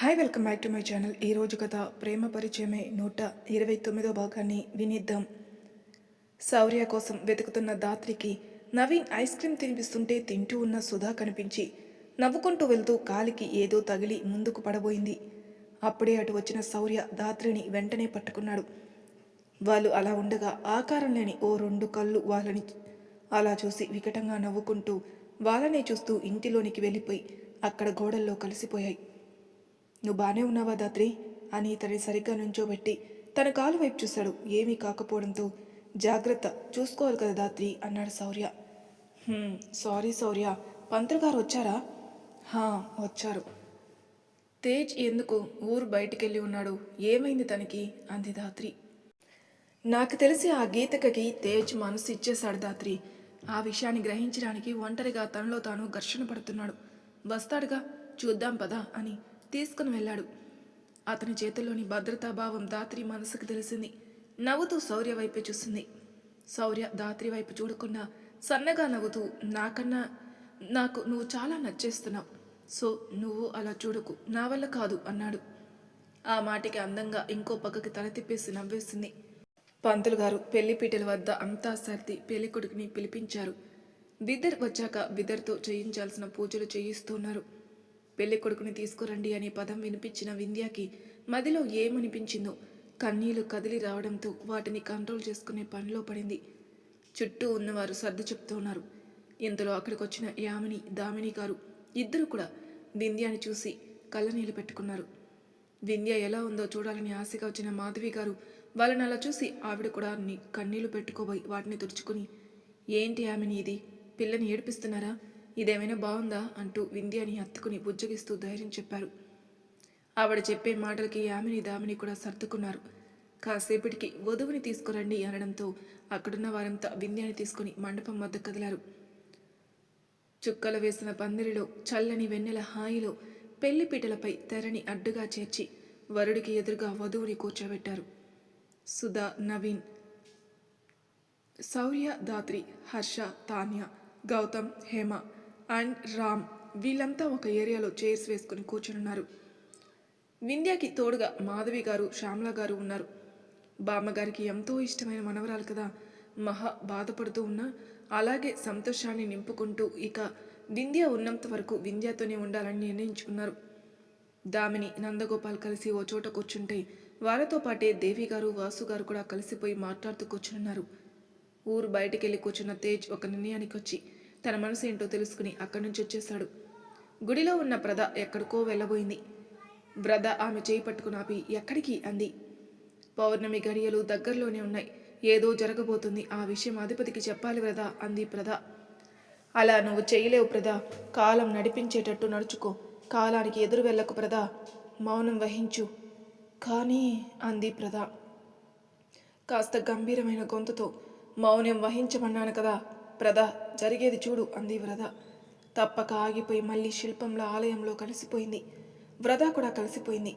Hi welcome back to my channel ఈ రోజు కథ ప్రేమ పరిచయమే నూట ఇరవై తొమ్మిదో భాగాన్ని వినిద్దాం. శౌర్య కోసం వెతుకుతున్న దాత్రికి నవీన్ ఐస్ క్రీమ్ తినిపిస్తుంటే తింటూ ఉన్న సుధా కనిపించి నవ్వుకుంటూ వెళ్తూ కాలికి ఏదో తగిలి ముందుకు పడబోయింది. అప్పుడే అటు వచ్చిన శౌర్య దాత్రిని వెంటనే పట్టుకున్నాడు. వాళ్ళు అలా ఉండగా ఆకారం లేని ఓ రెండు కళ్ళు వాళ్ళని అలా చూసి వికటంగా నవ్వుకుంటూ వాళ్ళనే చూస్తూ ఇంటిలోనికి వెళ్ళిపోయి అక్కడ గోడల్లో కలిసిపోయాయి. నువ్వు బాగానే ఉన్నావా దాత్రి అని ఇతని సరిగ్గా నుంచోబెట్టి తన కాలు వైపు చూశాడు. ఏమీ కాకపోవడంతో జాగ్రత్త చూసుకోవాలి కదా దాత్రి అన్నాడు శౌర్య. సారీ శౌర్య. పంతులు గారు వచ్చారా? హా వచ్చారు. తేజ్ ఎందుకు ఊరు బయటికెళ్ళి ఉన్నాడు? ఏమైంది తనకి? అంది దాత్రి నాకు తెలిసి ఆ గీతకకి తేజ్ మనసు ఇచ్చేశాడు దాత్రి ఆ విషయాన్ని గ్రహించడానికి ఒంటరిగా తనలో తాను ఘర్షణ పడుతున్నాడు. వస్తాడుగా చూద్దాం పదా అని తీసుకుని వెళ్ళాడు. అతని చేతిలోని భద్రతాభావం దాత్రి మనసుకు తెలిసింది. నవ్వుతూ శౌర్య వైపే చూసింది. శౌర్య దాత్రి వైపు చూడకుండా సన్నగా నవ్వుతూ నాకన్నా నాకు నువ్వు చాలా నచ్చేస్తున్నావు. సో నువ్వు అలా చూడకు. నా వల్ల కాదు అన్నాడు. ఆ మాటికి అందంగా ఇంకో పక్కకి తల తిప్పేసి నవ్వేసింది. పంతులు గారు పెళ్ళిపీటల వద్ద అంతా సర్ది పెళ్ళి కొడుకుని పిలిపించారు. బిద్దర్ వచ్చాక బిద్దర్తో చేయించాల్సిన పూజలు చేయిస్తున్నారు పెళ్ళి కొడుకుని తీసుకురండి అనే పదం వినిపించిన వింధ్యాకి మదిలో ఏమనిపించిందో కన్నీళ్ళు కదిలి రావడంతో వాటిని కంట్రోల్ చేసుకునే పనిలో పడింది. చుట్టూ ఉన్నవారు సర్ది చెప్తున్నారు ఇంతలో అక్కడికి వచ్చిన యామిని దామిని గారు ఇద్దరు కూడా వింధ్యాని చూసి కళ్ళనీళ్ళు పెట్టుకున్నారు. వింధ్య ఎలా ఉందో చూడాలని ఆశగా వచ్చిన మాధవి గారు వాళ్ళని అలా చూసి ఆవిడ కూడా కన్నీళ్ళు పెట్టుకోబోయి వాటిని తుడుచుకుని ఏంటి ఆమెని ఇది? పిల్లని ఏడిపిస్తున్నారా? ఇదేమైనా బాగుందా? అంటూ వింధ్యాని హత్తుకుని బుజ్జగిస్తూ ధైర్యం చెప్పారు. ఆవిడ చెప్పే మాటలకి యామిని దామిని కూడా సర్దుకున్నారు. కాసేపటికి వధువుని తీసుకురండి అనడంతో అక్కడున్న వారంతా వింధ్యాని తీసుకుని మండపం వద్ద కదిలారు. చుక్కలు వేసిన పందిరిలో చల్లని వెన్నెల హాయిలో పెళ్ళిపీటలపై తెరని అడ్డుగా చేర్చి వరుడికి ఎదురుగా వధువుని కూర్చోబెట్టారు. సుధా నవీన్ శౌర్య దాత్రి హర్ష తాన్య గౌతమ్ హేమ అండ్ రామ్ వీళ్ళంతా ఒక ఏరియాలో చైర్స్ వేసుకుని కూర్చునున్నారు వింధ్యాకి తోడుగా మాధవి గారు శ్యామల గారు ఉన్నారు. బామ్మగారికి ఎంతో ఇష్టమైన మనవరాలు కదా. మహా బాధపడుతూ ఉన్నా అలాగే సంతోషాన్ని నింపుకుంటూ ఇక వింధ్య ఉన్నంత వరకు వింధ్యతోనే ఉండాలని నిర్ణయించుకున్నారు. దామిని నందగోపాల్ కలిసి ఓ చోట కూర్చుంటే వాళ్ళతో పాటే దేవి గారు వాసు గారు కూడా కలిసిపోయి మాట్లాడుతూ కూర్చున్నారు ఊరు బయటికెళ్ళి కూర్చున్న తేజ్ ఒక నిర్ణయానికి వచ్చి తన మనసు ఏంటో తెలుసుకుని అక్కడి నుంచి వచ్చేశాడు గుడిలో ఉన్న ప్రద ఎక్కడికో వెళ్ళబోయింది. బ్రద ఆమె చేయి పట్టుకుని ఆపి ఎక్కడికి? అంది. పౌర్ణమి గడియలు దగ్గరలోనే ఉన్నాయి. ఏదో జరగబోతుంది. ఆ విషయం అధిపతికి చెప్పాలి ప్రదా అంది ప్రద అలా నువ్వు చేయలేవు ప్రదా కాలం నడిపించేటట్టు నడుచుకో. కాలానికి ఎదురు వెళ్ళకు ప్రదా మౌనం వహించు. కానీ అంది ప్రద కాస్త గంభీరమైన గొంతుతో మౌనం వహించమన్నాను కదా. ప్రద జరిగేది చూడు అంది వ్రద. తప్పక ఆగిపోయి మళ్ళీ శిల్పంలో ఆలయంలో కలిసిపోయింది. వ్రద కూడా కలిసిపోయింది.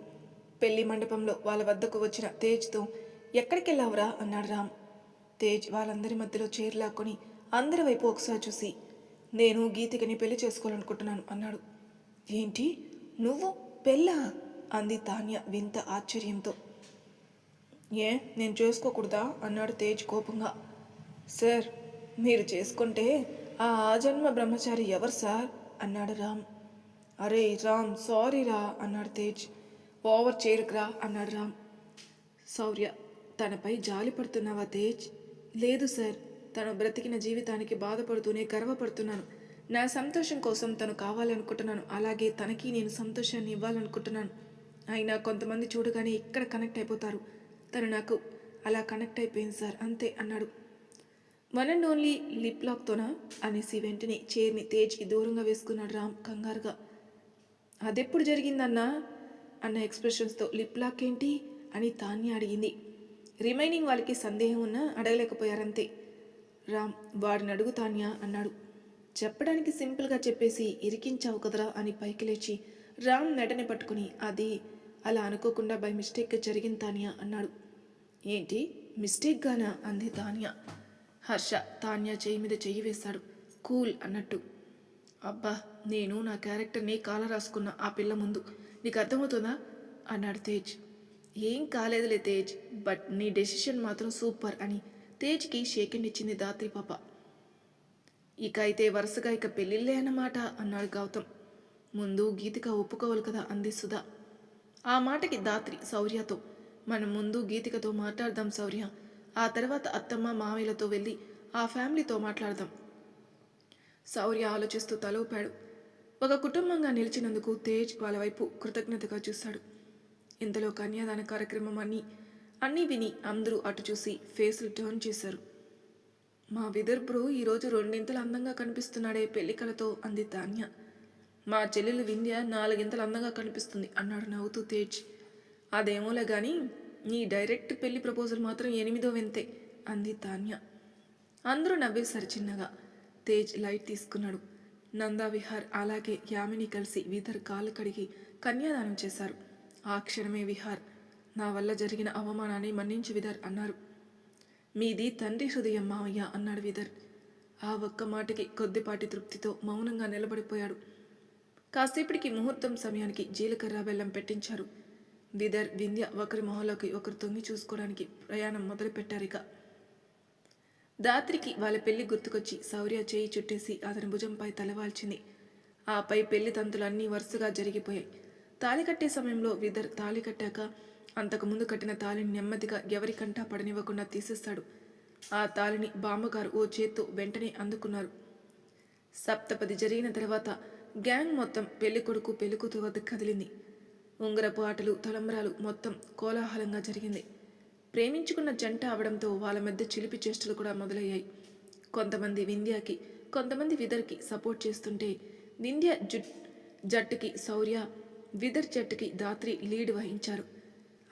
పెళ్ళి మండపంలో వాళ్ళ వద్దకు వచ్చిన తేజ్తో ఎక్కడికెళ్ళావురా? అన్నాడు రామ్. తేజ్ వాళ్ళందరి మధ్యలో చేరులాక్కొని అందరి వైపు ఒకసారి చూసి నేను గీతికని పెళ్ళి చేసుకోవాలనుకుంటున్నాను అన్నాడు. ఏంటి? నువ్వు పెళ్ళా? అంది తాన్య వింత ఆశ్చర్యంతో. ఏ? నేను చేసుకోకూడదా? అన్నాడు తేజ్ కోపంగా. సార్ మీరు చేసుకుంటే ఆ ఆజన్మ బ్రహ్మచారి ఎవరు సార్? అన్నాడు రామ్. అరే రామ్ సారీ రా అన్నాడు తేజ్. ఓవర్ చేరుకురా అన్నాడు రామ్. శౌర్య తనపై జాలి పడుతున్నావా తేజ్? లేదు సార్. తను బ్రతికిన జీవితానికి బాధపడుతూనే గర్వపడుతున్నాను. నా సంతోషం కోసం తను కావాలనుకుంటున్నాను. అలాగే తనకి నేను సంతోషాన్ని ఇవ్వాలనుకుంటున్నాను. అయినా కొంతమంది చూడగానే ఇక్కడ కనెక్ట్ అయిపోతారు. తను నాకు అలా కనెక్ట్ అయిపోయింది సార్. అంతే అన్నాడు. వన్ అండ్ ఓన్లీ లిప్ లాక్తోనా? అనేసి వెంటనే చైర్ని తేజ్కి దూరంగా వేసుకున్నాడు రామ్ కంగారుగా. అదెప్పుడు జరిగిందన్నా? అన్న ఎక్స్ప్రెషన్స్తో లిప్ లాక్ ఏంటి అని తాన్య అడిగింది. రిమైనింగ్ వాళ్ళకి సందేహం ఉన్నా అడగలేకపోయారంతే. రామ్ వాడిని అడుగు తాన్య అన్నాడు. చెప్పడానికి సింపుల్గా చెప్పేసి ఇరికించావు కదరా? అని పైకి లేచి రామ్ మెడని పట్టుకుని అది అలా అనుకోకుండా బై మిస్టేక్గా జరిగింది తానియా అన్నాడు. ఏంటి? మిస్టేక్గానా? అంది తానియా. హర్ష తాన్య చేయి మీద చెయ్యి వేశాడు. కూల్ అన్నట్టు. అబ్బా నేను నా క్యారెక్టర్ని కాల రాసుకున్న ఆ పిల్ల ముందు. నీకు అర్థమవుతుందా? అన్నాడు తేజ్. ఏం కాలేదులే తేజ్ బట్ నీ డెసిషన్ మాత్రం సూపర్ అని తేజ్కి షేకెండ్ ఇచ్చింది దాత్రి పాప. ఇక అయితే వరుసగా ఇక పెళ్ళిళ్ళే అన్నమాట అన్నాడు గౌతమ్. ముందు గీతిక ఒప్పుకోవాలి కదా అంది సుధా. ఆ మాటకి దాత్రి శౌర్యతో మనం ముందు గీతికతో మాట్లాడదాం శౌర్య ఆ తర్వాత అత్తమ్మ మావయ్యలతో వెళ్ళి ఆ ఫ్యామిలీతో మాట్లాడదాం. శౌర్య ఆలోచిస్తూ తలపాడు. ఒక కుటుంబంగా నిలిచినందుకు తేజ్ వాళ్ళ వైపు కృతజ్ఞతగా చూశాడు. ఇంతలో కన్యాదాన కార్యక్రమం అని అన్నీ విని అందరూ అటు చూసి ఫేస్లు టర్న్ చేశారు. మా విదర్ ఈరోజు రెండింతలు అందంగా కనిపిస్తున్నాడే పెళ్ళికలతో అంది ధాన్య మా చెల్లెలు వింధ్య నాలుగింతలు అందంగా కనిపిస్తుంది అన్నాడు నవ్వుతూ తేజ్. అదేమోలే కానీ నీ డైరెక్ట్ పెళ్ళి ప్రపోజల్ మాత్రం ఎనిమిదో వింతే అంది తాన్య. అందరూ నవ్వేశారు చిన్నగా తేజ్ లైట్ తీసుకున్నాడు. నందా విహార్ అలాగే యామిని కలిసి వీధర్ కాళ్ళు కడిగి కన్యాదానం చేశారు. ఆ క్షణమే విహార్ నా వల్ల జరిగిన అవమానాన్ని మన్నించి విదర్ అన్నారు. మీది తండ్రి హృదయం మావయ్య అన్నాడు విదర్ ఆ ఒక్క మాటకి కొద్దిపాటి తృప్తితో మౌనంగా నిలబడిపోయాడు. కాసేపటికి ముహూర్తం సమయానికి జీలకర్ర బెల్లం పెట్టించారు. విదర్ వింధ్య ఒకరి మొహంలోకి ఒకరు తొంగి చూసుకోవడానికి ప్రయాణం మొదలుపెట్టారిక. దాత్రికి వాళ్ళ పెళ్ళి గుర్తుకొచ్చి శౌర్య చేయి చుట్టేసి అతని భుజంపై తలవాల్చింది ఆపై పెళ్ళి తంతులన్నీ వరుసగా జరిగిపోయాయి. తాళి కట్టే సమయంలో విదర్ తాళి కట్టాక అంతకుముందు కట్టిన తాళిని నెమ్మదిగా ఎవరికంటా పడనివ్వకుండా తీసేస్తాడు. ఆ తాళిని బామ్మగారు ఓ చేత్తో వెంటనే అందుకున్నారు. సప్తపది జరిగిన తర్వాత గ్యాంగ్ మొత్తం పెళ్ళి కొడుకు పెళ్ళి కూతురు వద్ద కదిలింది. ఉంగరపు ఆటలు తలంబరాలు మొత్తం కోలాహలంగా జరిగింది. ప్రేమించుకున్న జంట అవడంతో వాళ్ళ మధ్య చిలిపి చేష్టలు కూడా మొదలయ్యాయి. కొంతమంది వింధ్యాకి కొంతమంది విదర్కి సపోర్ట్ చేస్తుంటే వింధ్య జుట్ జట్టుకి శౌర్య విదర్ జట్టుకి దాత్రి లీడ్ వహించారు.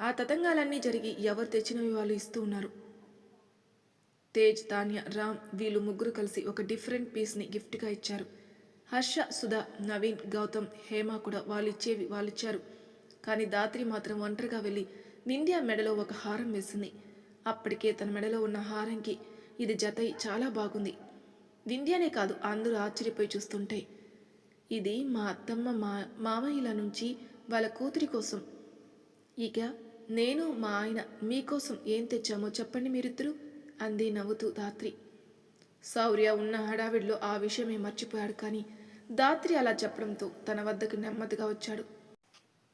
ఆ తతంగాలన్నీ జరిగి ఎవరు తెచ్చినవి వాళ్ళు ఇస్తూ ఉన్నారు. తేజ్ తాన్య రామ్ వీళ్ళు ముగ్గురు కలిసి ఒక డిఫరెంట్ పీస్ని గిఫ్ట్గా ఇచ్చారు. హర్ష సుధా నవీన్ గౌతమ్ హేమ కూడా వాళ్ళు ఇచ్చేవి వాళ్ళు ఇచ్చారు. కానీ దాత్రి మాత్రం ఒంటరిగా వెళ్ళి నింద్యా మెడలో ఒక హారం వేసింది. అప్పటికే తన మెడలో ఉన్న హారంకి ఇది జతై చాలా బాగుంది. వింధ్యనే కాదు అందరూ ఆశ్చర్యపోయి చూస్తుంటే. ఇది మా అత్తమ్మ మా మామయ్యల నుంచి వాళ్ళ కూతురి కోసం. ఇక నేను మా ఆయన మీకోసం ఏం తెచ్చామో చెప్పండి మీరిద్దరూ అంది నవ్వుతూ దాత్రి. శౌర్య ఉన్న హడావిడిలో ఆ విషయమే మర్చిపోయాడు కానీ దాత్రి అలా చెప్పడంతో తన వద్దకు నెమ్మదిగా వచ్చాడు.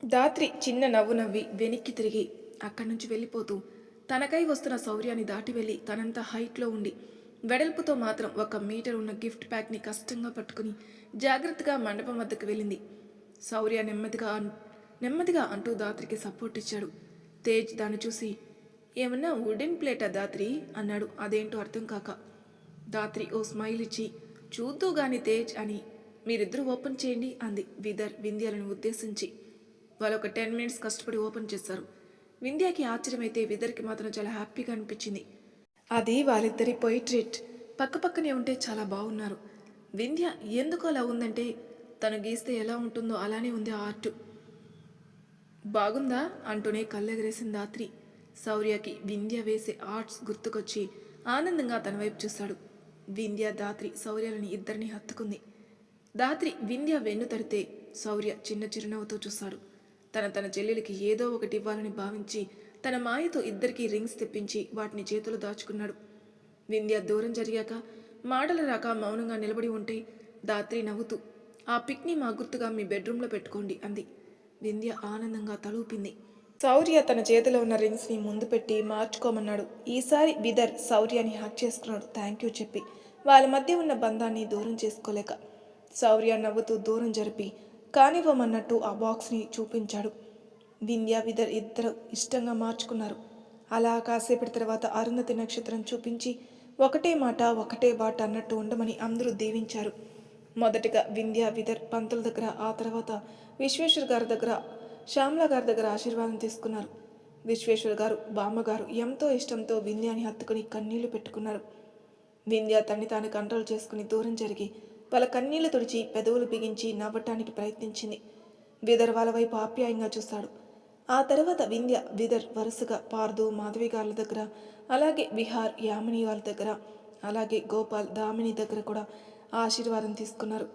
దాత్రి చిన్న నవ్వు నవ్వి వెనక్కి తిరిగి అక్కడి నుంచి వెళ్ళిపోతూ తనకై వస్తున్న శౌర్యాన్ని దాటి వెళ్ళి తనంత హైట్లో ఉండి వెడల్పుతో మాత్రం ఒక మీటర్ ఉన్న గిఫ్ట్ ప్యాక్ని కష్టంగా పట్టుకుని జాగ్రత్తగా మండపం వద్దకు వెళ్ళింది. శౌర్య నెమ్మదిగా నెమ్మదిగా అంటూ దాత్రికి సపోర్ట్ ఇచ్చాడు. తేజ్ దాన్ని చూసి ఏమన్నా వుడెన్ ప్లేటా దాత్రి? అన్నాడు. అదేంటో అర్థం కాక. దాత్రి ఓ స్మైల్ ఇచ్చి చూద్దు గాని తేజ్ అని మీరిద్దరూ ఓపెన్ చేయండి అంది. విదర్ వింధ్యాలను ఉద్దేశించి వాళ్ళు ఒక టెన్ మినిట్స్ కష్టపడి ఓపెన్ చేశారు. వింధ్యాకి ఆశ్చర్యమైతే విదర్కి మాత్రం చాలా హ్యాపీగా అనిపించింది. అది వాళ్ళిద్దరి పొయిట్రేట్. పక్క పక్కనే ఉంటే చాలా బాగున్నారు. వింధ్య ఎందుకు అలా ఉందంటే తను గీస్తే ఎలా ఉంటుందో అలానే ఉంది ఆ ఆర్ట్. బాగుందా? అంటూనే కళ్ళెగరేసింది దాత్రి. శౌర్యకి వింధ్య వేసే ఆర్ట్స్ గుర్తుకొచ్చి ఆనందంగా తన వైపు చూశాడు వింధ్య దాత్రి శౌర్యాలని ఇద్దరిని హత్తుకుంది. దాత్రి వింధ్య వెన్ను తడితే శౌర్య చిన్న చిరునవ్వుతో చూశాడు తన తన చెల్లెలికి ఏదో ఒకటి ఇవ్వాలని భావించి తన మాయతో ఇద్దరికీ రింగ్స్ తెప్పించి వాటిని చేతులు దాచుకున్నాడు. వింధ్య దూరం జరిగాక మాటలు రాక మౌనంగా నిలబడి ఉంటే దాత్రి నవ్వుతూ ఆ పిక్ని మా గుర్తుగా మీ బెడ్రూమ్లో పెట్టుకోండి అంది. వింధ్య ఆనందంగా తలూపింది. శౌర్య తన చేతిలో ఉన్న రింగ్స్ని ముందు పెట్టి మార్చుకోమన్నాడు. ఈసారి విదర్ శౌర్యని హ్యాక్ చేసుకున్నాడు. థ్యాంక్ యూ చెప్పి వాళ్ళ మధ్య ఉన్న బంధాన్ని దూరం చేసుకోలేక శౌర్య నవ్వుతూ దూరం జరిపి కానివ్వమన్నట్టు ఆ బాక్స్ని చూపించాడు. వింధ్య విదర్ ఇద్దరు ఇష్టంగా మార్చుకున్నారు. అలా కాసేపటి తర్వాత అరుంధతి నక్షత్రం చూపించి ఒకటే మాట ఒకటే బాట అన్నట్టు ఉండమని అందరూ దీవించారు. మొదటిగా వింధ్య విదర్ పంతుల దగ్గర ఆ తర్వాత విశ్వేశ్వర్ గారి దగ్గర శ్యామ్ల గారి దగ్గర ఆశీర్వాదం తీసుకున్నారు. విశ్వేశ్వర్ గారు బామ్మగారు ఎంతో ఇష్టంతో వింధ్యాని హత్తుకుని కన్నీళ్ళు పెట్టుకున్నారు. వింధ్య తన్ని తాను కంట్రోల్ చేసుకుని దూరం జరిగి వాళ్ళ కన్నీళ్ళు తుడిచి పెదవులు బిగించి నవ్వటానికి ప్రయత్నించింది. విదర్ వాళ్ళ వైపు ఆప్యాయంగా చూశాడు ఆ తర్వాత వింధ్య విదర్ వరుసగా పార్దు మాధవి గారి దగ్గర అలాగే విహార్ యామిని వాళ్ళ దగ్గర అలాగే గోపాల్ దామిని దగ్గర కూడా ఆశీర్వాదం తీసుకున్నారు.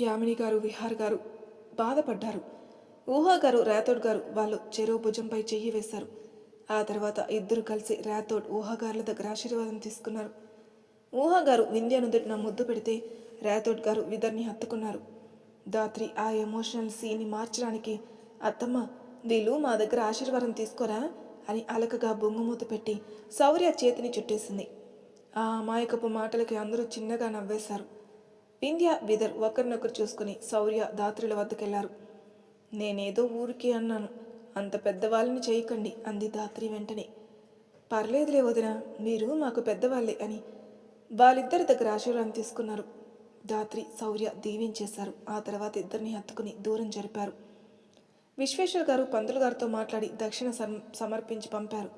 యామిని గారు విహార్ గారు బాధపడ్డారు. ఊహా గారు రాథోడ్ గారు వాళ్ళు చెరువు భుజంపై చెయ్యి వేశారు. ఆ తర్వాత ఇద్దరు కలిసి రాథోడ్ ఊహాగారుల దగ్గర ఆశీర్వాదం తీసుకున్నారు. ఊహ గారు వింధ్య నుదుటిన ముద్దు పెడితే రాథోడ్ గారు విదర్ని హత్తుకున్నారు. దాత్రి ఆ ఎమోషనల్ సీన్ని మార్చడానికి అత్తమ్మ వీళ్ళు మా దగ్గర ఆశీర్వాదం తీసుకోరా? అని అలకగా బొంగుమూత పెట్టి శౌర్య చేతిని చుట్టేసింది. ఆ అమాయకపు మాటలకి అందరూ చిన్నగా నవ్వేశారు. వింధ్య విదర్ ఒకరినొకరు చూసుకుని శౌర్య దాత్రుల వద్దకెళ్ళారు. నేనేదో ఊరికి అన్నాను అంత పెద్దవాళ్ళని చేయకండి అంది దాత్రి వెంటనే. పర్లేదులే వదిన మీరు మాకు పెద్దవాళ్ళే అని వాళ్ళిద్దరి దగ్గర ఆశీర్వాదం తీసుకున్నారు. దాత్రి శౌర్య దీవించేశారు ఆ తర్వాత ఇద్దరిని హత్తుకుని దూరం జరిపారు. విశ్వేశ్వర్ గారు పంతులు గారితో మాట్లాడి దక్షిణ సమర్పించి పంపారు.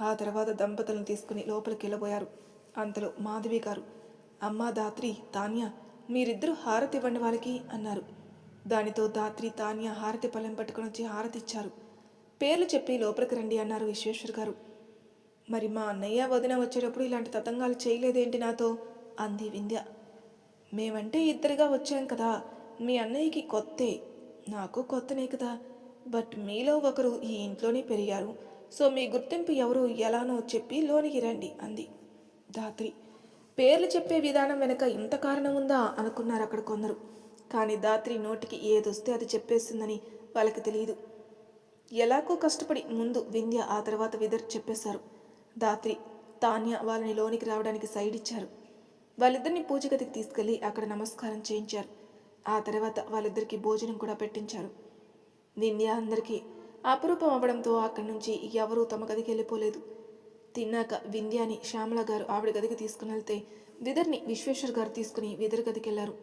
ఆ తర్వాత దంపతులను తీసుకుని లోపలికి వెళ్ళబోయారు. అంతలో మాధవి గారు అమ్మా దాత్రి తాన్య మీరిద్దరూ హారతి ఇవ్వండి వాళ్ళకి అన్నారు. దానితో దాత్రి తాన్య హారతి పళ్ళెం పట్టుకొని వచ్చి హారతి ఇచ్చారు. పేర్లు చెప్పి లోపలికి రండి అన్నారు విశ్వేశ్వర్ గారు. మరి మా అన్నయ్య వదిన వచ్చేటప్పుడు ఇలాంటి తతంగాలు చేయలేదేంటి నాతో? అంది వింధ్య. మేమంటే ఇద్దరుగా వచ్చాం కదా. మీ అన్నయ్యకి కొత్తే. నాకు కొత్తనే కదా. బట్ మీలో ఒకరు ఈ ఇంట్లోనే పెరిగారు. సో మీ గుర్తింపు ఎవరు? ఎలానో చెప్పి లోనికి రండి అంది ధాత్రి. పేర్లు చెప్పే విధానం వెనక ఇంత కారణం ఉందా? అనుకున్నారు అక్కడ కొందరు. కానీ దాత్రి నోటికి ఏదొస్తే అది చెప్పేస్తుందని వాళ్ళకి తెలియదు ఎలాగో కష్టపడి ముందు వింధ్య ఆ తర్వాత విదర్ చెప్పేశారు. దాత్రి తాన్య వాళ్ళని లోనికి రావడానికి సైడ్ ఇచ్చారు. వాళ్ళిద్దరిని పూజ గదికి తీసుకెళ్ళి అక్కడ నమస్కారం చేయించారు. ఆ తర్వాత వాళ్ళిద్దరికీ భోజనం కూడా పెట్టించారు. వింధ్య అందరికీ అపురూపం అవ్వడంతో అక్కడి నుంచి ఎవరూ తమ గదికి వెళ్ళిపోలేదు. తిన్నాక వింధ్యాని శ్యామల గారు ఆవిడ గదికి తీసుకుని వెళ్తే విదర్ని విశ్వేశ్వర్ గారు తీసుకుని విదర్ గదికి వెళ్ళారు.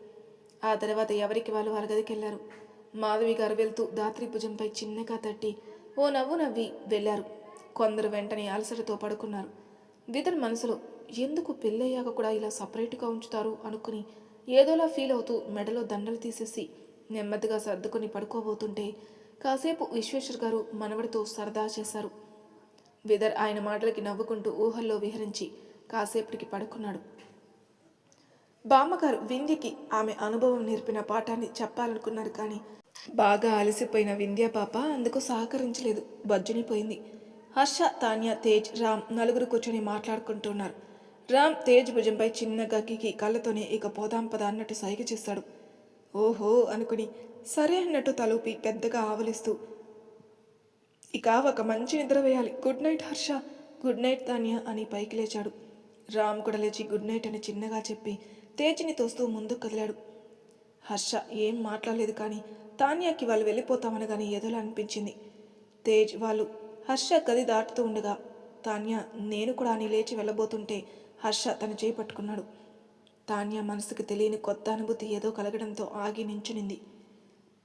ఆ తర్వాత ఎవరికి వాళ్ళు వాళ్ళ గదికి వెళ్ళారు? మాధవి గారు వెళ్తూ దాత్రి భుజంపై చిన్నగా తట్టి ఓ నవ్వు నవ్వి వెళ్ళారు. కొందరు వెంటనే అలసటతో పడుకున్నారు. విదర్ మనసులో ఎందుకు పెళ్ళయ్యాక కూడా ఇలా సపరేట్గా ఉంచుతారు? అనుకుని ఏదోలా ఫీల్ అవుతూ మెడలో దండలు తీసేసి నెమ్మదిగా సర్దుకుని పడుకోబోతుంటే కాసేపు విశ్వేశ్వర్ గారు మనవడితో సరదా చేశారు. విదర్ ఆయన మాటలకి నవ్వుకుంటూ ఊహల్లో విహరించి కాసేపటికి పడుకున్నాడు. బామ్మగారు వింధ్యకి ఆమె అనుభవం నేర్పిన పాఠాన్ని చెప్పాలనుకున్నారు కానీ బాగా అలసిపోయిన వింధ్య పాప అందుకు సహకరించలేదు. బజ్జునిపోయింది హర్ష తాన్య తేజ్ రామ్ నలుగురు కూర్చొని మాట్లాడుకుంటున్నారు. రామ్ తేజ్ భుజంపై చిన్న గగ్గికి కళ్ళతోనే ఇక పోదాం పద అన్నట్టు సైగ చేస్తాడు. ఓహో అనుకుని సరే అన్నట్టు తలూపి పెద్దగా ఆవలిస్తూ ఇక ఒక మంచి నిద్ర వేయాలి. Good night Harsha good night Tanya అని పైకి లేచాడు. రామ్ కూడా లేచి గుడ్ నైట్ అని చిన్నగా చెప్పి తేజ్ని తోస్తూ ముందుకు కదిలాడు. హర్ష ఏం మాట్లాడలేదు కానీ తాన్యాకి వాళ్ళు వెళ్ళిపోతామనగానే ఎదలో అనిపించింది తేజ్ వాళ్ళు హర్ష గది దాటుతూ ఉండగా తాన్య నేను కూడా అని లేచి వెళ్ళబోతుంటే హర్ష తన చేయి పట్టుకున్నాడు. తాన్య మనసుకు తెలియని కొత్త అనుభూతి ఏదో కలగడంతో ఆగి నించునింది.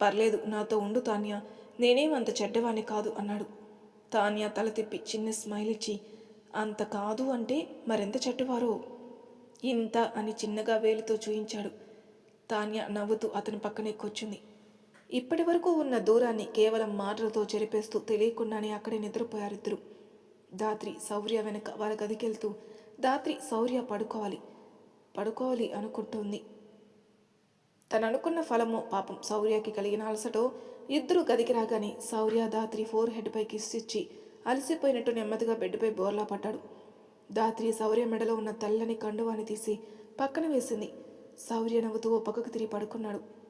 పర్లేదు నాతో ఉండు తాన్య నేనేం అంత చెడ్డవాణ్ణి కాదు అన్నాడు. తాన్య తల తిప్పి చిన్న స్మైల్ ఇచ్చి అంత కాదు అంటే మరెంత చెడ్డవారో? ఇంత అని చిన్నగా వేలితో చూయించాడు. తాన్య నవ్వుతూ అతని పక్కనే కూర్చుంది. ఇప్పటి వరకు ఉన్న దూరాన్ని కేవలం మాటలతో చెరిపేస్తూ తెలియకుండానే అక్కడే నిద్రపోయారిద్దరు దాత్రి శౌర్య వెనక వాళ్ళ గదికెళ్తూ దాత్రి శౌర్య పడుకోవాలి పడుకోవాలి అనుకుంటుంది. తను అనుకున్న ఫలము పాపం శౌర్యకి కలిగిన అలసటో ఇద్దరు గదికి రాగానే శౌర్య దాత్రి ఫోర్ హెడ్పై కిస్ ఇచ్చి అలసిపోయినట్టు నెమ్మదిగా బెడ్పై బోర్లా పడ్డాడు. దాత్రి శౌర్య మెడలో ఉన్న తెల్లని కండువాని తీసి పక్కన వేసింది. శౌర్య నవ్వుతూ ఓ పక్కకు తిరిగి పడుకున్నాడు.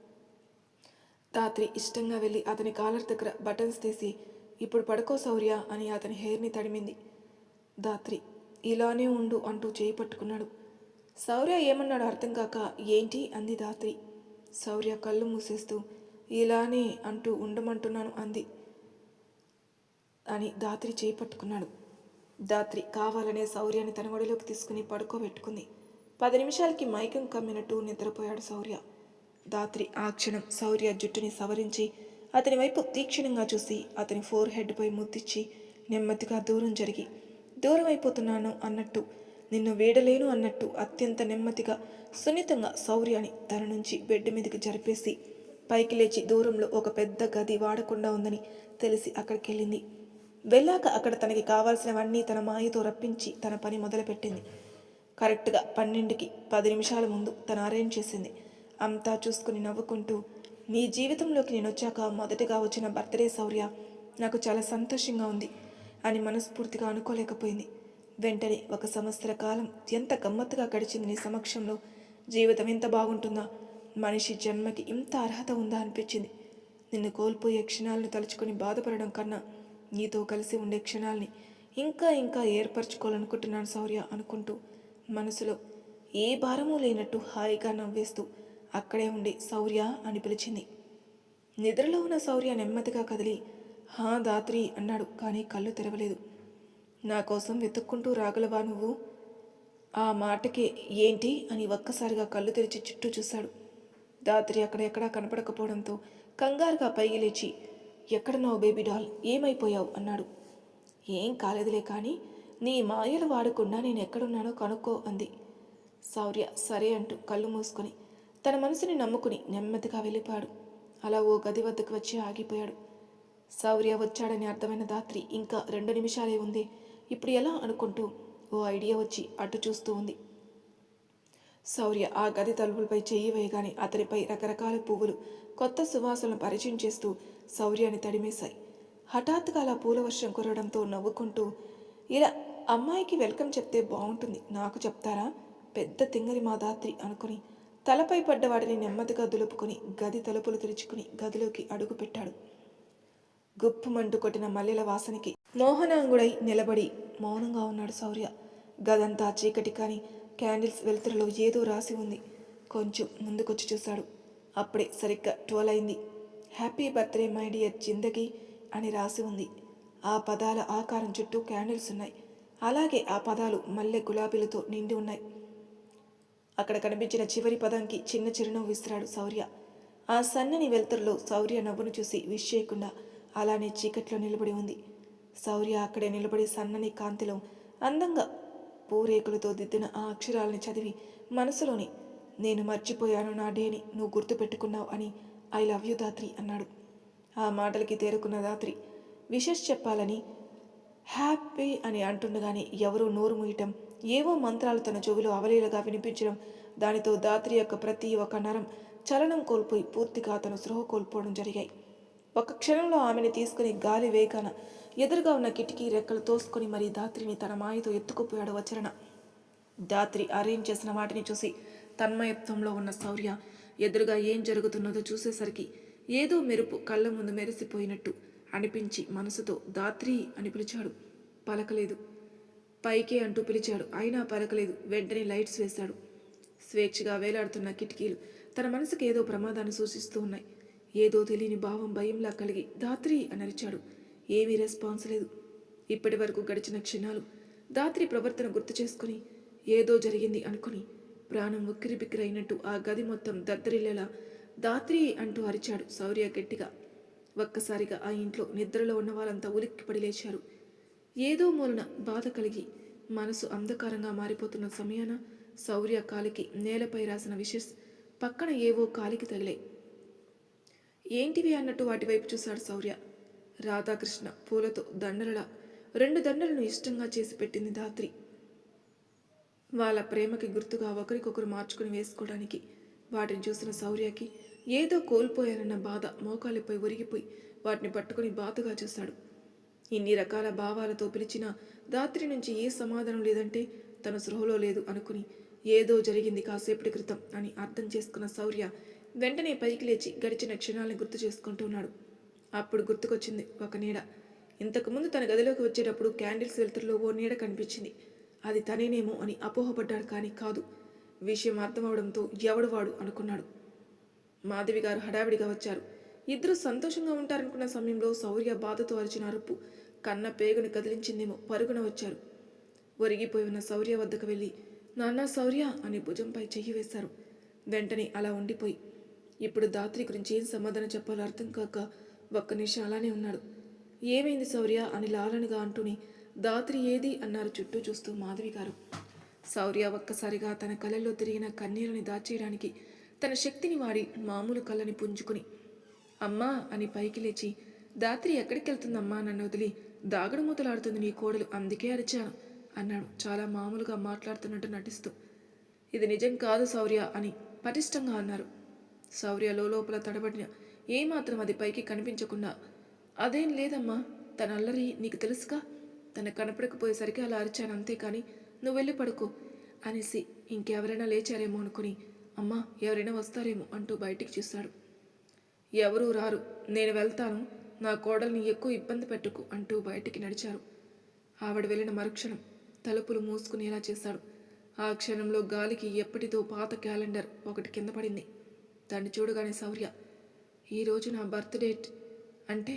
దాత్రి ఇష్టంగా వెళ్ళి అతని కాలర్ దగ్గర బటన్స్ తీసి ఇప్పుడు పడుకో శౌర్య అని అతని హెయిర్ని తడిమింది. దాత్రి ఇలానే ఉండు అంటూ చేయి పట్టుకున్నాడు. శౌర్య ఏమన్నాడు అర్థం కాక ఏంటి? అంది దాత్రి. శౌర్య కళ్ళు మూసేస్తూ ఇలానే అంటూ ఉండమంటున్నాను అంది అని దాత్రి చేయి పట్టుకున్నాడు. దాత్రి కావాలనే శౌర్యాన్ని తన ఒడిలోకి తీసుకుని పడుకోబెట్టుకుంది. పది నిమిషాలకి మైకం కమ్మినట్టు నిద్రపోయాడు శౌర్య. దాత్రి ఆ క్షణం శౌర్య జుట్టుని సవరించి అతని వైపు తీక్షణంగా చూసి అతని ఫోర్ హెడ్పై ముద్దిచ్చి నెమ్మదిగా దూరం జరిగి దూరం అయిపోతున్నాను అన్నట్టు నిన్ను వీడలేను అన్నట్టు అత్యంత నెమ్మదిగా సున్నితంగా శౌర్యాన్ని తన నుంచి బెడ్ మీదకి జరిపేసి పైకి లేచి దూరంలో ఒక పెద్ద గది వాడకుండా ఉందని తెలిసి అక్కడికి వెళ్ళింది వెళ్ళాక అక్కడ తనకి కావాల్సినవన్నీ తన మాయతో రప్పించి తన పని మొదలుపెట్టింది. కరెక్ట్గా పన్నెండుకి పది నిమిషాల ముందు తను అరేంజ్ చేసింది. అంతా చూసుకుని నవ్వుకుంటూ నీ జీవితంలోకి నేను వచ్చాక మొదటగా వచ్చిన బర్త్డే శౌర్య నాకు చాలా సంతోషంగా ఉంది అని మనస్ఫూర్తిగా అనుకోలేకపోయింది. వెంటనే ఒక సంవత్సర కాలం ఎంత గమ్మత్తుగా గడిచింది నీ సమక్షంలో? జీవితం ఎంత బాగుంటుందా? మనిషి జన్మకి ఇంత అర్హత ఉందా అనిపించింది. నిన్ను కోల్పోయే క్షణాలను తలుచుకొని బాధపడడం కన్నా నీతో కలిసి ఉండే క్షణాల్ని ఇంకా ఇంకా ఏర్పరచుకోవాలనుకుంటున్నాను శౌర్య అనుకుంటూ మనసులో ఏ భారమూ లేనట్టు హాయిగా నవ్వేస్తూ అక్కడే ఉండి శౌర్య అని పిలిచింది. నిద్రలో ఉన్న శౌర్య నెమ్మదిగా కదిలి హా దాత్రి అన్నాడు కానీ కళ్ళు తెరవలేదు. నా కోసం వెతుక్కుంటూ రాగలవా నువ్వు? ఆ మాటకి ఏంటి? అని ఒక్కసారిగా కళ్ళు తెరిచి చుట్టూ చూశాడు. దాత్రి అక్కడెక్కడా కనపడకపోవడంతో కంగారుగా పైకి లేచి ఎక్కడన్నావు బేబీ డాల్? ఏమైపోయావు? అన్నాడు. ఏం కాలేదులే కానీ నీ మాయలు వాడకుండా నేను ఎక్కడున్నానో కనుక్కో అంది. శౌర్య సరే అంటూ కళ్ళు మూసుకొని తన మనసుని నమ్ముకుని నెమ్మదిగా వెళ్ళిపోయాడు. అలా ఓ గది వద్దకు వచ్చి ఆగిపోయాడు. శౌర్య వచ్చాడని అర్థమైన దాత్రి ఇంకా రెండు నిమిషాలే ఉంది. ఇప్పుడు ఎలా అనుకుంటూ ఓ ఐడియా వచ్చి అటు చూస్తూ ఉంది. శౌర్య ఆ గది తలుపులపై చెయ్యి వేయగానే అతనిపై రకరకాల పువ్వులు కొత్త సువాసనలు పరిచయం చేస్తూ శౌర్యాన్ని తడిమేశాయి. హఠాత్తుగా అలా పూల వర్షం కురవడంతో నవ్వుకుంటూ ఇలా అమ్మాయికి వెల్కమ్ చెప్తే బాగుంటుంది నాకు చెప్తారా? పెద్ద తింగరి మా దాత్రి అనుకుని తలపై పడ్డ వాడిని నెమ్మదిగా దులుపుకొని గది తలుపులు తెరుచుకుని గదిలోకి అడుగు పెట్టాడు గుప్పుమంటూ కొట్టిన మల్లెల వాసనకి మోహనాంగుడై నిలబడి మౌనంగా ఉన్నాడు శౌర్య. గదంతా చీకటి కాని క్యాండిల్స్ వెలుతురులో ఏదో రాసి ఉంది. కొంచెం ముందుకొచ్చి చూశాడు. అప్పుడే సరిగ్గా ట్వెల్వ్ అయింది హ్యాపీ బర్త్డే మై డియర్ జిందగీ అని రాసి ఉంది. ఆ పదాల ఆకారం చుట్టూ క్యాండిల్స్ ఉన్నాయి. అలాగే ఆ పదాలు మల్లె గులాబీలతో నిండి ఉన్నాయి. అక్కడ కనిపించిన చివరి పదంకి చిన్న చిరునవ్వు విసిరాడు శౌర్య. ఆ సన్నని వెలుతురులో శౌర్య నవ్వును చూసి విష్ చేయకుండా అలానే చీకట్లో నిలబడి ఉంది. శౌర్య అక్కడే నిలబడి సన్నని కాంతిలో అందంగా పూరేకులతో దిద్దిన ఆ అక్షరాలని చదివి మనసులోని నేను మర్చిపోయాను నా డేని నువ్వు గుర్తుపెట్టుకున్నావు అని ఐ లవ్ యూ దాత్రి అన్నాడు. ఆ మాటలకి తేరుకున్న దాత్రి విషెస్ చెప్పాలని హ్యాపీ అని అంటుండగానే ఎవరో నోరు మూయటం ఏవో మంత్రాలు తన చెవిలో అవలీలగా వినిపించడం దానితో దాత్రి యొక్క ప్రతి ఒక్క నరం చలనం కోల్పోయి పూర్తిగా అతను స్రోహ కోల్పోవడం జరిగాయి. ఒక క్షణంలో ఆమెను తీసుకుని గాలి వేగాన ఎదురుగా ఉన్న కిటికీ రెక్కలు తోసుకొని మరీ దాత్రిని తన మాయతో ఎత్తుకుపోయాడు వచరణ దాత్రి అరేంజ్ చేసిన వాటిని చూసి తన్మయత్వంలో ఉన్న శౌర్య ఎదురుగా ఏం జరుగుతున్నదో చూసేసరికి ఏదో మెరుపు కళ్ళ ముందు మెరిసిపోయినట్టు అనిపించి మనసుతో దాత్రి అని పిలిచాడు. పలకలేదు. పైకే అంటూ పిలిచాడు. అయినా పలకలేదు. వెంటనే లైట్స్ వేశాడు. స్వేచ్ఛగా వేలాడుతున్న కిటికీలు తన మనసుకి ఏదో ప్రమాదాన్ని సూచిస్తూ ఉన్నాయి. ఏదో తెలియని భావం భయంలా కలిగి దాత్రి అని అరిచాడు. ఏమీ రెస్పాన్స్ లేదు. ఇప్పటి వరకు గడిచిన క్షణాలు దాత్రి ప్రవర్తన గుర్తు చేసుకుని ఏదో జరిగింది అనుకుని ప్రాణం ఉక్కిరి బిక్కిరైనట్టు ఆ గది మొత్తం దద్దరిల్లేలా దాత్రి అంటూ అరిచాడు శౌర్య గట్టిగా. ఒక్కసారిగా ఆ ఇంట్లో నిద్రలో ఉన్న వాళ్ళంతా ఉలిక్కిపడి లేచారు. ఏదో మూలన బాధ కలిగి మనసు అంధకారంగా మారిపోతున్న సమయాన శౌర్య కాలికి నేలపై రాసిన విషెస్ పక్కన ఏవో కాలికి తగిలాయి. ఏంటివి అన్నట్టు వాటి వైపు చూశాడు శౌర్య. రాధాకృష్ణ పూలతో దండలలా రెండు దండలను ఇష్టంగా చేసి పెట్టింది ధాత్రి. వాళ్ళ ప్రేమకి గుర్తుగా ఒకరికొకరు మార్చుకుని వేసుకోవడానికి వాటిని చూసిన శౌర్యకి ఏదో కోల్పోయానన్న బాధ మోకాలిపై ఒరిగిపోయి వాటిని పట్టుకుని బాధగా చూశాడు ఇన్ని రకాల భావాలతో పిలిచిన దాత్రి నుంచి ఏ సమాధానం లేదంటే తన సృహలో లేదు అనుకుని ఏదో జరిగింది కాసేపటి క్రితం అని అర్థం చేసుకున్న శౌర్య వెంటనే పైకి లేచి గడిచిన క్షణాలను గుర్తు చేసుకుంటున్నాడు అప్పుడు గుర్తుకొచ్చింది ఒక నీడ. ఇంతకుముందు తన గదిలోకి వచ్చేటప్పుడు క్యాండిల్స్ వెలుతురులో ఓ నీడ కనిపించింది. అది తనేనేమో అని అపోహపడ్డాడు కానీ కాదు. విషయం అర్థమవడంతో ఎవడు వాడు అనుకున్నాడు. మాధవి గారు హడావిడిగా వచ్చారు. ఇద్దరు సంతోషంగా ఉంటారనుకున్న సమయంలో శౌర్య బాధతో అరిచిన అరుపు కన్న పేగుని కదిలించిందేమో పరుగున వచ్చారు. ఒరిగిపోయి ఉన్న శౌర్య వద్దకు వెళ్ళి నాన్న శౌర్య అని భుజంపై చెయ్యి వేశారు. వెంటనే అలా ఉండిపోయి ఇప్పుడు దాత్రి గురించి ఏం సమాధానం చెప్పాలో అర్థం కాక ఒక్క నిమిషం అలానే ఉన్నాడు. ఏమైంది శౌర్య అని లాలనగా అంటూనే దాత్రి ఏది అన్నారు చుట్టూ చూస్తూ మాధవి గారు. శౌర్య ఒక్కసారిగా తన కళ్ళల్లో తిరిగిన కన్నీరుని దాచేయడానికి తన శక్తిని వాడి మామూలు కళ్ళని పుంజుకుని అమ్మా అని పైకి లేచి దాత్రి ఎక్కడికెళ్తుందమ్మా నన్ను వదిలి దాగుడు మూతలాడుతుంది నీ కోడలు అందుకే అరిచాను అన్నాడు చాలా మామూలుగా మాట్లాడుతున్నట్టు నటిస్తూ. ఇది నిజం కాదు శౌర్య అని పటిష్టంగా అన్నారు. శౌర్య లోపల తడబడిన ఏమాత్రం అది పైకి కనిపించకుండా అదేం లేదమ్మా తన అల్లరి నీకు తెలుసుగా? తన కనపడకపోయేసరికి అలా అరిచాను అంతేకాని నువ్వు వెళ్ళి పడుకో అనేసి ఇంకెవరైనా లేచారేమో అనుకుని అమ్మా ఎవరైనా వస్తారేమో అంటూ బయటికి చూశాడు ఎవరూ రారు నేను వెళ్తాను నా కోడల్ని ఎక్కువ ఇబ్బంది పెట్టుకు అంటూ బయటికి నడిచారు. ఆవిడ వెళ్ళిన మరుక్షణం తలుపులు మూసుకునేలా చేశాడు. ఆ క్షణంలో గాలికి ఎప్పటిదో పాత క్యాలెండర్ ఒకటి కింద పడింది. దాన్ని చూడగానే శౌర్య ఈరోజు నా బర్త్ డేట్ అంటే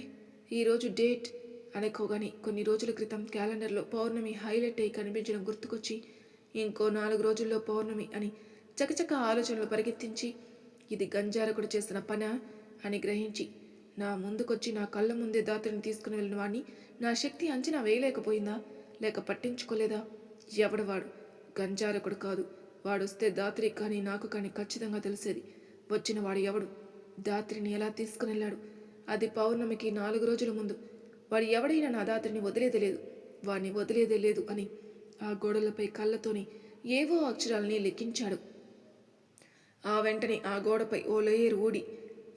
ఈరోజు డేట్ అనుకోగానే కొన్ని రోజుల క్రితం క్యాలెండర్లో పౌర్ణమి హైలైట్ అయి కనిపించడం గుర్తుకొచ్చి ఇంకో నాలుగు రోజుల్లో పౌర్ణమి అని చకచక ఆలోచనలు పరిగెత్తించి ఇది గంజారకుడు చేసిన పన? అని గ్రహించి నా ముందుకొచ్చి నా కళ్ళ ముందే దాత్రిని తీసుకుని వెళ్ళిన వాణ్ణి నా శక్తి అంచనా వేయలేకపోయిందా? లేక పట్టించుకోలేదా? ఎవడవాడు? గంజారకుడు కాదు. వాడొస్తే దాత్రి కానీ నాకు కానీ ఖచ్చితంగా తెలిసేది. వచ్చిన వాడు ఎవడు? దాత్రిని ఎలా తీసుకుని వెళ్ళాడు? అది పౌర్ణమికి నాలుగు రోజుల ముందు. వాడు ఎవడైనా నా దాత్రిని వదిలేదే లేదు. వాడిని వదిలేదే లేదు అని ఆ గోడలపై కళ్ళతోని ఏవో అక్షరాలని లెక్కించాడు ఆ వెంటనే ఆ గోడపై ఓ లేయర్ ఊడి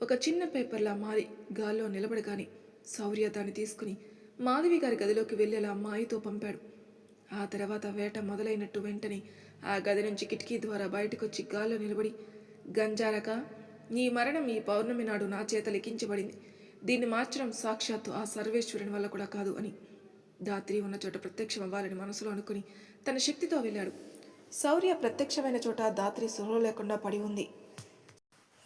ఒక చిన్న పేపర్లా మారి గాల్లో నిలబడగానే శౌర్య దాన్ని తీసుకుని మాధవి గారి గదిలోకి వెళ్ళేలా మాయతో పంపాడు. ఆ తర్వాత వేట మొదలైనట్టు వెంటనే ఆ గది నుంచి కిటికీ ద్వారా బయటకొచ్చి గాల్లో నిలబడి గంజారక నీ మరణం ఈ పౌర్ణమి నాడు నా చేత లిఖించబడింది. దీన్ని మార్చడం సాక్షాత్తు ఆ సర్వేశ్వరుని వల్ల కూడా కాదు అని దాత్రి ఉన్న చోట ప్రత్యక్షం అవ్వాలని మనసులో అనుకుని తన శక్తితో వెళ్ళాడు. శౌర్య ప్రత్యక్షమైన చోట దాత్రి సుహృ లేకుండా పడి ఉంది.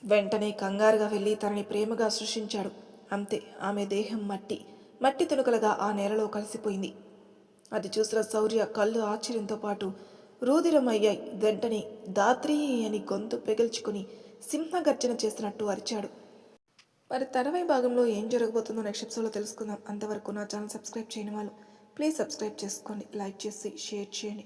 వెంటనే కంగారుగా వెళ్ళి తనని ప్రేమగా సృష్టించాడు. అంతే ఆమె దేహం మట్టి. మట్టి తునుకలుగా ఆ నేలలో కలిసిపోయింది. అది చూసిన శౌర్య కళ్ళు ఆశ్చర్యంతో పాటు రూదిరం అయ్యాయి వెంటనే దాత్రి అని గొంతు పెగిల్చుకుని సింహగర్జన చేసినట్టు అరిచాడు. మరి తర్వాయి భాగంలో ఏం జరగబోతుందో నెక్స్ట్ ఎపిసోడ్లో తెలుసుకుందాం. అంతవరకు నా ఛానల్ సబ్స్క్రైబ్ చేయని వాళ్ళు ప్లీజ్ సబ్స్క్రైబ్ చేసుకోండి. లైక్ చేసి షేర్ చేయండి.